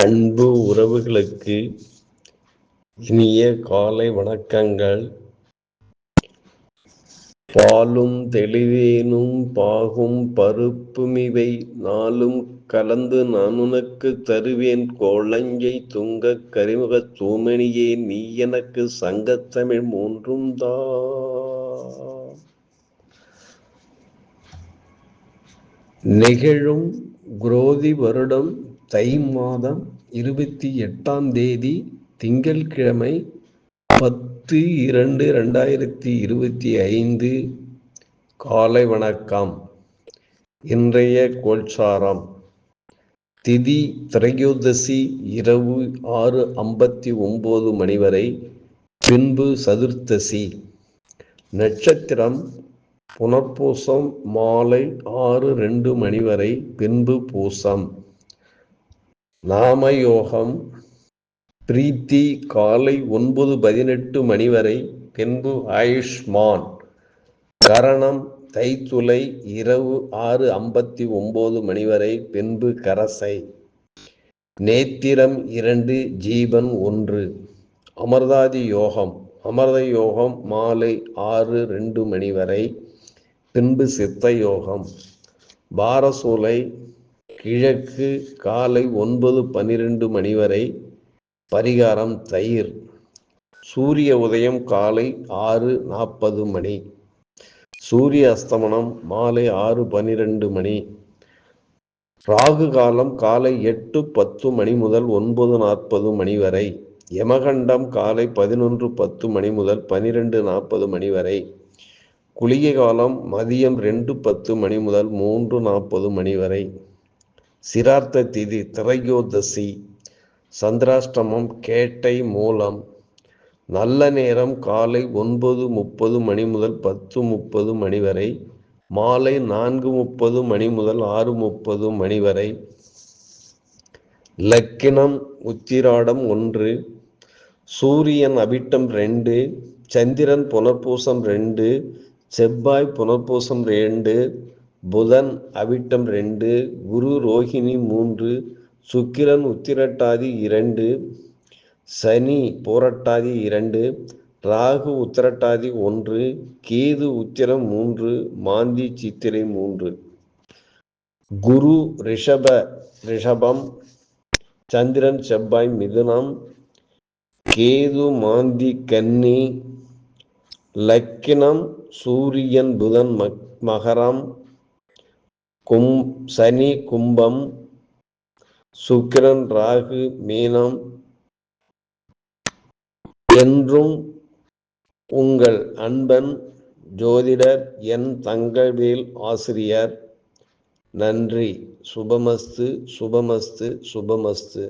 அன்பு உறவுகளுக்கு இனிய காலை வணக்கங்கள். பாலும் தெளிவேனும் பாகும் பருப்புமிவை நாளும் கலந்து நான் உனக்கு தருவேன். கோளஞ்சை துங்கக் கரிமுக தூமணியே நீ எனக்கு சங்கத்தமிழ் மூன்றும் தா. நிகழும் குரோதி வருடம் தை மாதம் இருபத்தி எட்டாம் தேதி திங்கட்கிழமை பத்து இரண்டு ரெண்டாயிரத்தி இருபத்தி ஐந்து. காலை வணக்கம். இன்றைய கோல்சாரம். திதி திரையோதசி இரவு ஆறு ஐம்பத்தி ஒம்பது மணி வரை பின்பு சதுர்த்தசி. நட்சத்திரம் புனர்பூசம் மாலை ஆறு ரெண்டு மணி வரை பின்பு பூசம். நாமயோகம் பிரீத்தி காலை ஒன்பது பதினெட்டு மணி வரை பின்பு ஆயுஷ்மான். கரணம் தைத்துளை இரவு ஆறு ஐம்பத்தி ஒன்பது மணி வரை பின்பு கரசை. நேத்திரம் இரண்டு ஜீவன் ஒன்று. அமர்தாதி யோகம். அமர்த யோகம் மாலை ஆறு ரெண்டு மணி வரை பின்பு சித்த யோகம். பாரசூலை கிழக்கு காலை ஒன்பது பன்னிரெண்டு மணி வரை பரிகாரம் தயிர். சூரிய உதயம் காலை ஆறு நாற்பது மணி. சூரிய அஸ்தமனம் மாலை ஆறு பன்னிரெண்டு மணி. ராகு காலம் காலை எட்டு பத்து மணி முதல் ஒன்பது நாற்பது மணி வரை. யமகண்டம் காலை பதினொன்று பத்து மணி முதல் பனிரெண்டு நாற்பது மணி வரை. குளிகை காலம் மதியம் ரெண்டு பத்து மணி முதல் மூன்று நாற்பது மணி வரை. சிரார்த்த திதி திரையோதசி சந்திராஷ்டமம் கேட்டை மூலம் நல்ல நேரம் காலை ஒன்பது முப்பது மணி முதல் பத்து முப்பது மணி வரை மாலை நான்கு முப்பது மணி முதல் ஆறு முப்பது மணி வரை லக்கினம் உத்திராடம் ஒன்று சூரியன் அபிட்டம் ரெண்டு சந்திரன் புனர்பூசம் ரெண்டு செவ்வாய் புனர்பூசம் ரெண்டு புதன் அவிட்டம் ரெண்டு குரு ரோஹிணி மூன்று சுக்கிரன் உத்திரட்டாதி இரண்டு சனி போரட்டாதி இரண்டு ராகு உத்திரட்டாதி ஒன்று கேது உத்திரம் மூன்று மாந்தி சித்திரை மூன்று. குரு ரிஷப ரிஷபம் சந்திரன் செவ்வாய் மிதுனம் கேது மாந்தி கன்னி லக்கினம் சூரியன் புதன் மகரம் கும் சனி கும்பம் சுக்கிரன் ராகு மீனம் என்றும் உங்கள் அன்பன் ஜோதிடர் என் தங்கவேல் ஆசிரியர். நன்றி. சுபமஸ்து சுபமஸ்து சுபமஸ்து.